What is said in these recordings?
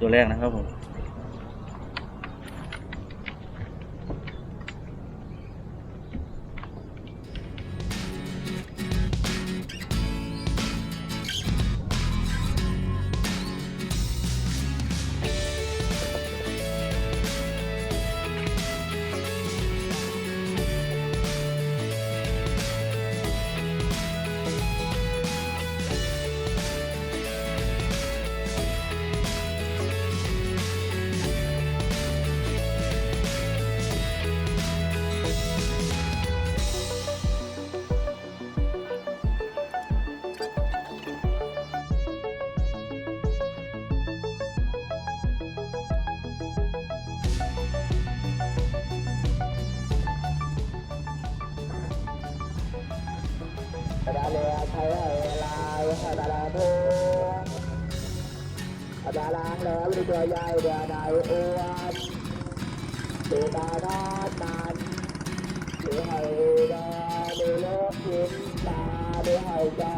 ตัวแรกนะครับผม ดาเลไทยลายดาลาโพดาลางแล้วมีตัวใหญ่เดือดายอ้วนดูตาดมันดูให้ดาดูโลกยิ้มตาดูให้จอ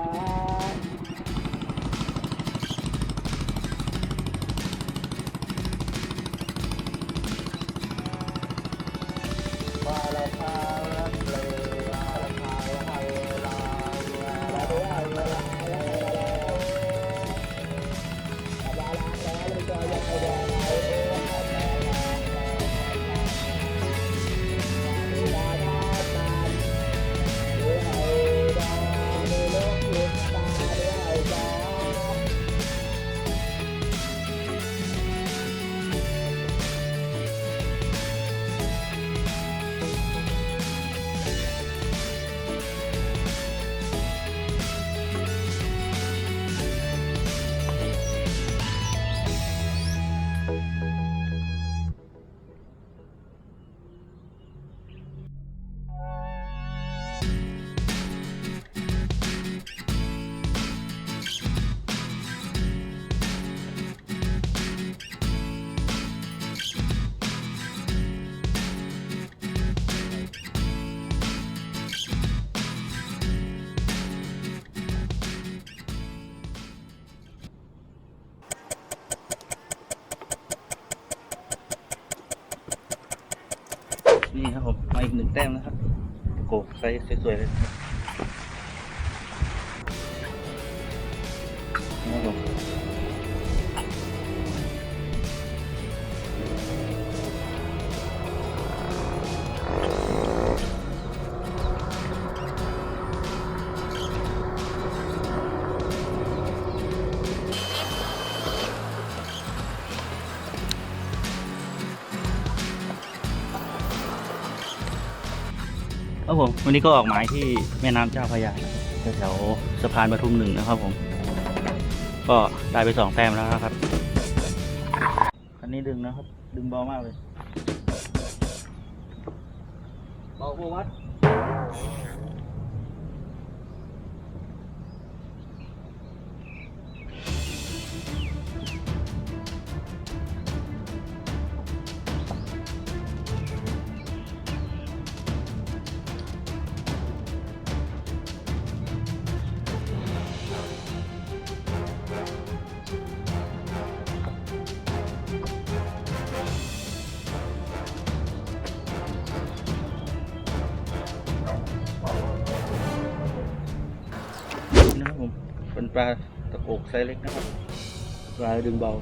มาแล้วครับ โกกไซ วันนี้ก็ออกหมายที่แม่น้ำเจ้าพระยาแถวสะพานปทุมหนึ่งนะครับผม ก็ได้ไปสองแต้มแล้วนะครับคันนี้ดึงนะครับ ดึงเบามากเลยเบาโควัด ไซส์เล็กนะครับลายดึงเบา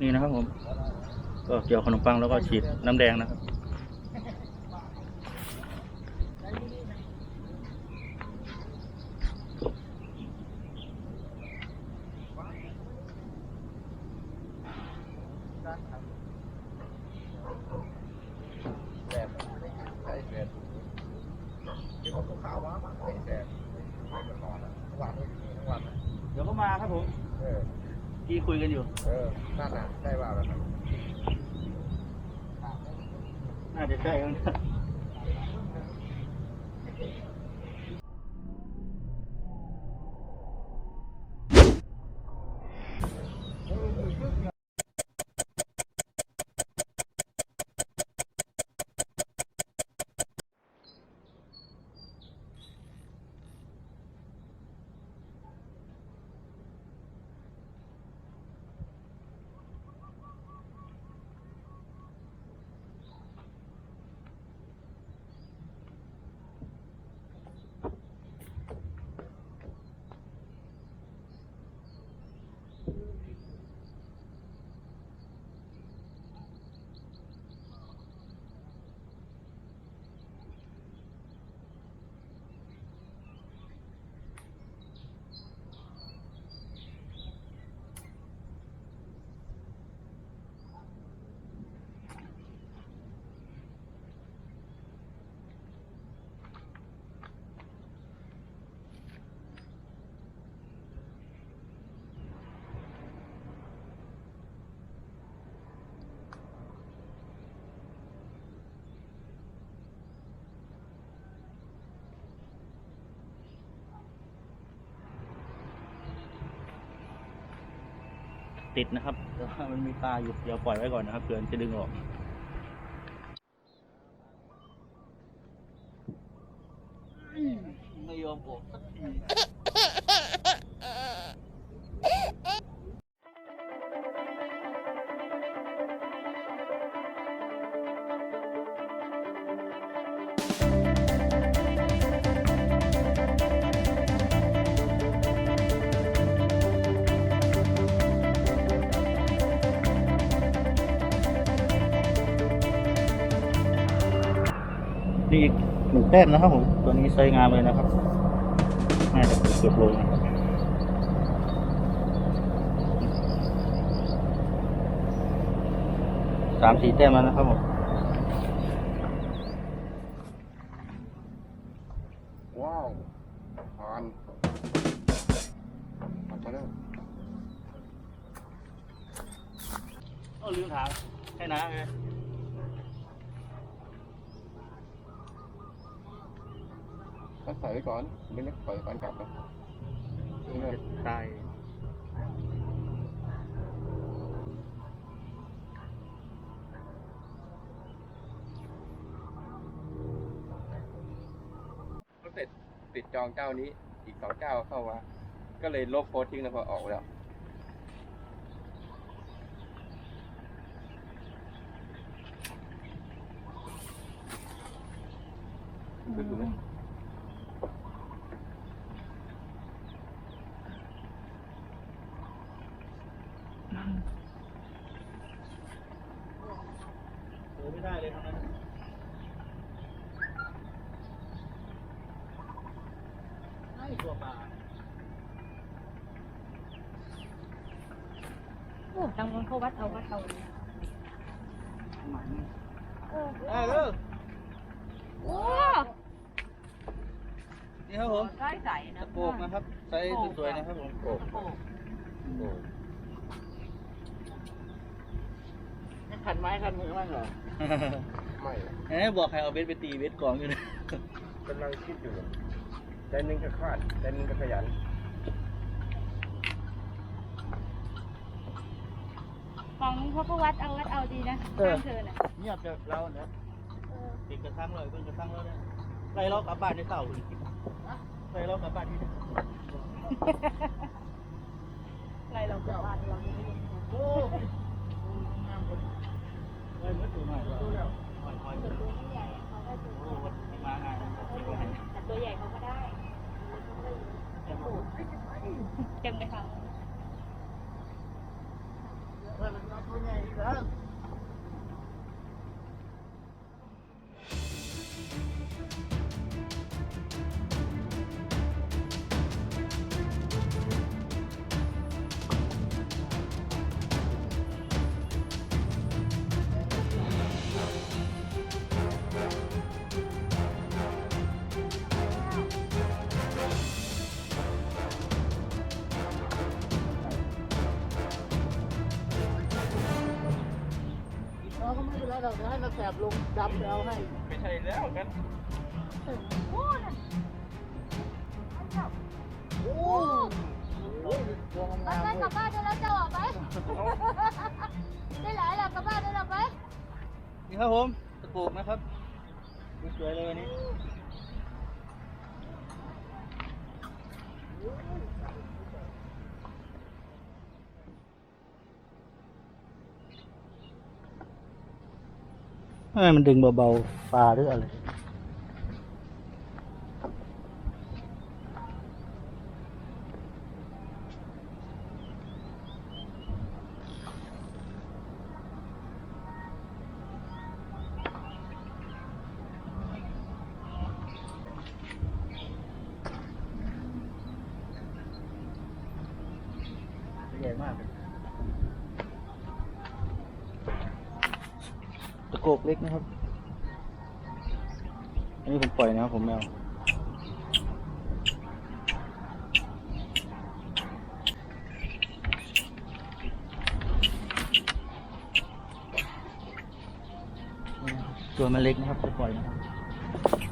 นี่นะครับผม ก็ เกี่ยวขนมปังแล้วก็ฉีดน้ำแดงนะครับแบบใช้แบบเดี๋ยวเขาข่าวว่าใช้แบบไม่ก่อนนะทั้งวันทั้งวันเดี๋ยวก็มาครับผมเออกี่คุยกันอยู่ เออนั่นน่ะใช่ว่าแบบนั้นน่าจะ ใช่ ติดนะครับแต่ว่ามันมีตาอยู่เดี๋ยวปล่อยไว้ก่อนนะครับเผื่อนจะดึงออก แต้มนะครับผม ตัวนี้ใช้งานเลยนะครับน่าจะเกือบโลนะครับสามสี่แต้มแล้วนะครับผมว้าวผ่านผ่านมาแล้วโอ้ลืมถามแค่น้ำไง ก็ใส่ไว้ก่อนไม่เล็กปล่อยก่อนกลับนะนี่นะตายก็เสร็จติดจองเจ้านี้ อีกสองเจ้าเข้ามา ก็เลยลบโพสต์ทิ้งแล้วพอออกแล้วดูดูไหม เจอไม่ได้เลยทั้งนั้นไม่ตัวปลา โอ้ทางนู้น เขาวัดเอาวัดเอาเออเออโอ้นี่ครับผม ได้ใส่นะตะโปกนะครับไซส์สวยๆนะครับผมโอ้ตะโปกโอ้ขันไม้ขันมือมั่งเหรอ ไม่อะเอ้ยบอกใครเอาเบสไปตีเบสกองอยู่นะ กำลังคิดอยู่ใจหนึงก็คาดใจหนึงก็ขยัน ฝั่งนู้นเขาก็วัดเอาวัดเอาดีนะข้างเธอน่ะเงียบจากเราเนี่ยเออติดกระทั่งเลยเป็นกระทั่งแล้วเนี่ยไล่เรากลับบ้านในเสาร์อีกไล่เรากลับบ้านที่ไรเรากลับบ้านเราไม่รู้โอ้งามคนเฮ้ยมันสูงหน่อยดูแล้วหอยหอยส่วนตัวใหญ่เขาก็จะโอ้มางานนะแต่ตัวใหญ่เขาก็ได้ตะโปกเต็มเลยค่ะ หรอกเดี๋ยวให้นักแสบลงดำไปเอาให้ไม่ใช่แล้วกันโอ้ตัวไปงามไปๆกลับบ้านได้แล้วเจ้าออกไป ได้หลายแล้วกลับบ้านได้แล้วไป นี่ครับผมตะโกกนะครับสวยๆเลยวันนี้เอ้ย มันดึงเบาๆปลาหรืออะไร ใหญ่มากเลยตะโกกเล็กนะครับ อันนี้ผมปล่อยนะครับผมแมวตัวมันเล็กนะครับจะปล่อยนะครับ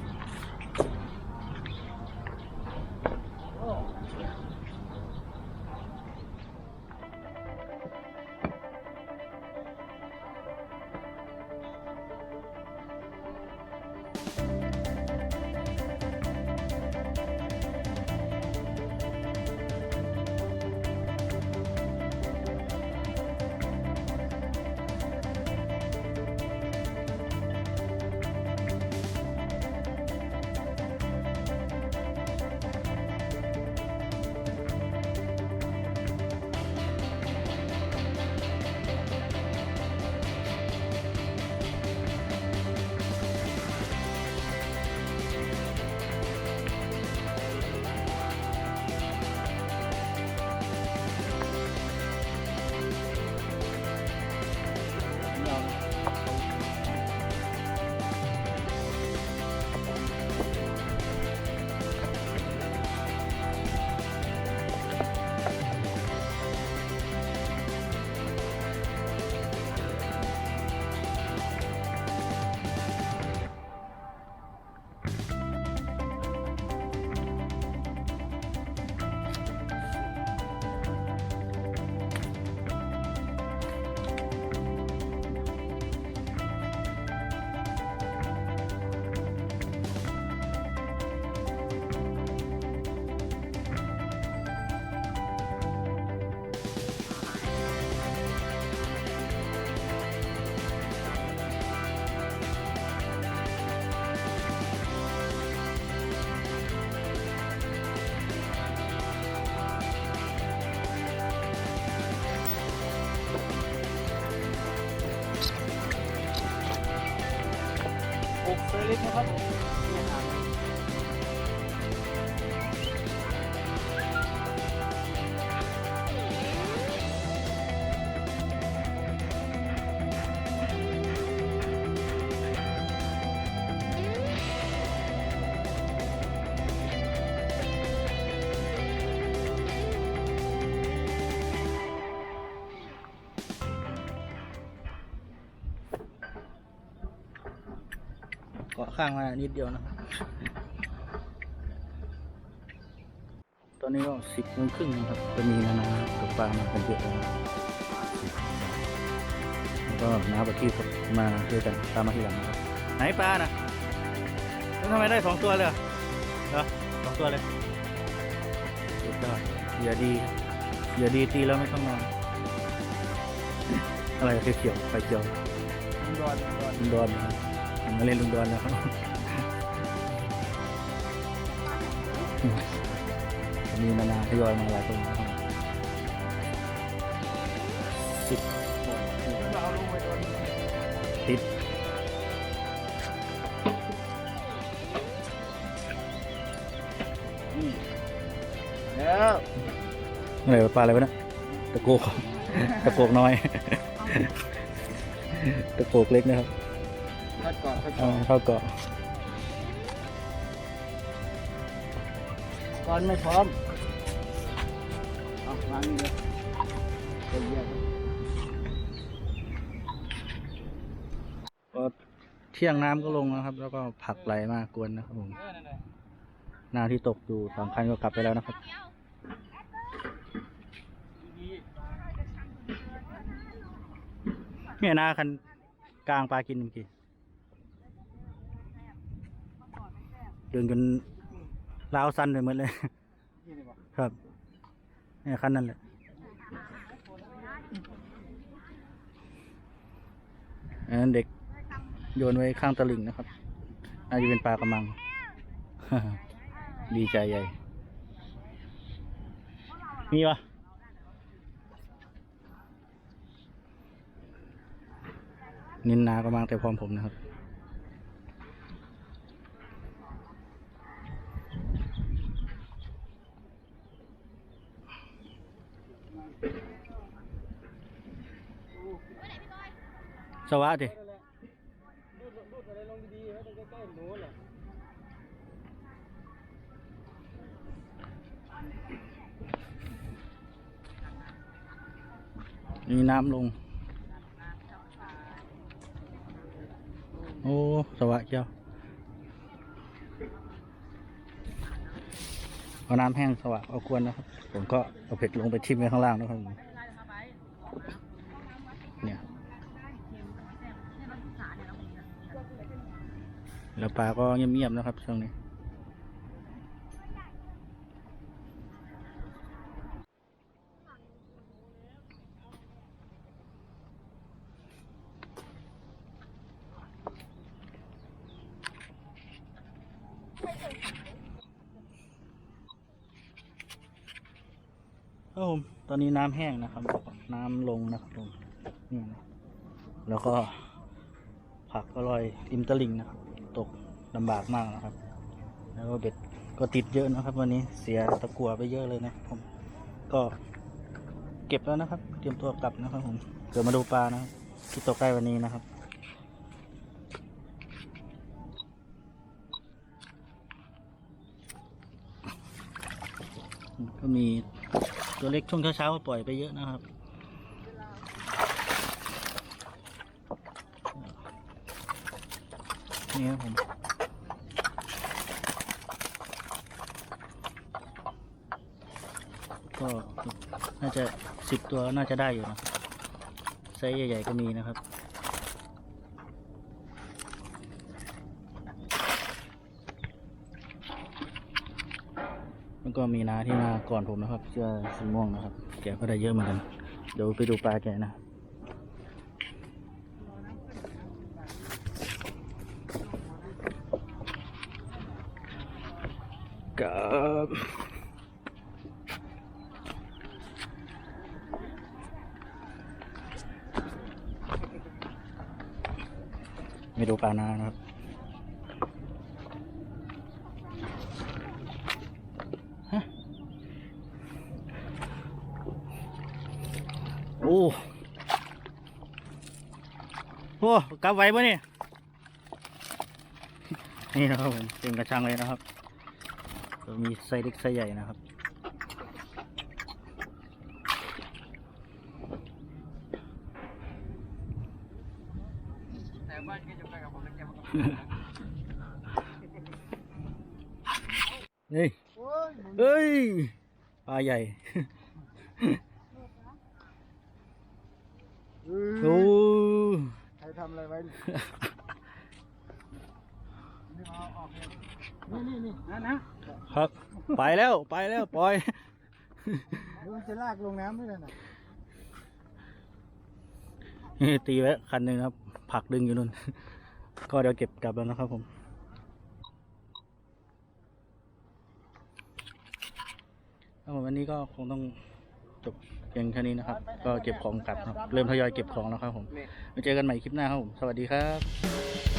อกเซเล็าะข้างมานิดเดียวนะครับตอนนี้ก็สิบโมงครึ่งนะครับจะมีนานากับปลามากันเยอะแล้วนะครับแล้วก็น้าปะที่มาด้วยกันตามมาทีหลังนะครับไหนปลาน่ะแล้วทำไมได้สองตัวเลยเหรอเหรอสองตัวเลยสุดยอดเหยื่อดีครับเหยื่อดีตีแล้วไม่ต้องนอนอะไรเขียวๆไฟเขียวดอนดอนลุงดอนนะครับผ มมาเล่นลุงดอนนะครับมีนานาทยอยมาหลายคนนะครับสิบเราเอาลงไปโดนติดนี่แล้วอะไรวะปลาอะไรวะเนะตะโกกตะโกกน้อย ตะโกกเล็กนะครับ พัดก่อนพัดเอาก่อนเข้าเกาะก่อนไม่พร้อมเอาวางนี่เลยไปเยี่ยมที่ยงน้ำก็ลงนะครับ แล้วก็ผักไหลมากวนนะครับผมนาที่ตกอยู่สองคันก็กลับไปแล้วนะครับ เนี่ยนาคันกลางปลากินเมื่อกี้ ดินกันลาวสั้นไปหมดเลย ครับเนี่ยคันนั้นแหละอันนั้นเด็กโยนไว้ข้างตลิ่งนะครับน่าจะเป็นปลากระมัง ดีใจใหญ่ มีปะนินนากระมังแต่พร้อมผมนะครับ สวัสดีมีน้ำลง โอ้ สวัสดีเจ้าเอาน้ำแห้งสวะเอาควรนะครับ ผมก็เอาเผ็ดลงไปชิมไว้ข้างล่างนะครับ แล้วปลาก็เงียบๆนะครับช่วงนี้ครับผมตอนนี้น้ำแห้งนะครับ น้ำลงนะครับผมนี่นะแล้วก็ผักก็ลอยริมตลิ่งนะครับ ตกลำบากมากนะครับ แล้วก็เบ็ดก็ติดเยอะนะครับ วันนี้เสียตะกั่วไปเยอะเลยนะผมก็เก็บแล้วนะครับ เตรียมตัวกลับนะครับผมเดี๋ยวมาดูปลานะครับที่ตกใกล้วันนี้นะครับก็มีตัวเล็กช่วงเช้าๆปล่อยไปเยอะนะครับ นี่ครับผมก็น่าจะสิบตัวน่าจะได้อยู่นะไซส์ใหญ่ๆก็มีนะครับแล้วก็มีนาที่มาก่อนผมนะครับเสื้อสีม่วงนะครับ แกก็ได้เยอะเหมือนกัน เดี๋ยวไปดูปลาแกนะับไม่ดูปลานานะครับฮะโอ้โหกลับไหวปะเนี่ยนี่นะครับผมเป็นกระชังเลยนะครับ มีไซส์เล็กไซส์ใหญ่นะครับ แต่บ้านก็จะไปกับผมแล้วแกมากับเฮ้ยเฮ้ยปลาใหญ่โอ้ใครทำอะไรไว้นี่นี่นี่นะนะ ครับ ไปแล้วไปแล้วปล่อยเดี๋ยวมันจะลากลงน้ำด้วยนะนี่ตีไว้คันหนึ่งครับ ผักดึงอยู่นู่น ก็เดี๋ยวเก็บกลับแล้วนะครับผมครับผมวันนี้ก็คงต้องจบเพียงแค่นี้นะครับ ก็เก็บของกลับครับเริ่มทยอยเก็บของแล้วครับผมนี่ไว้เจอกันใหม่คลิปหน้าครับผม สวัสดีครับ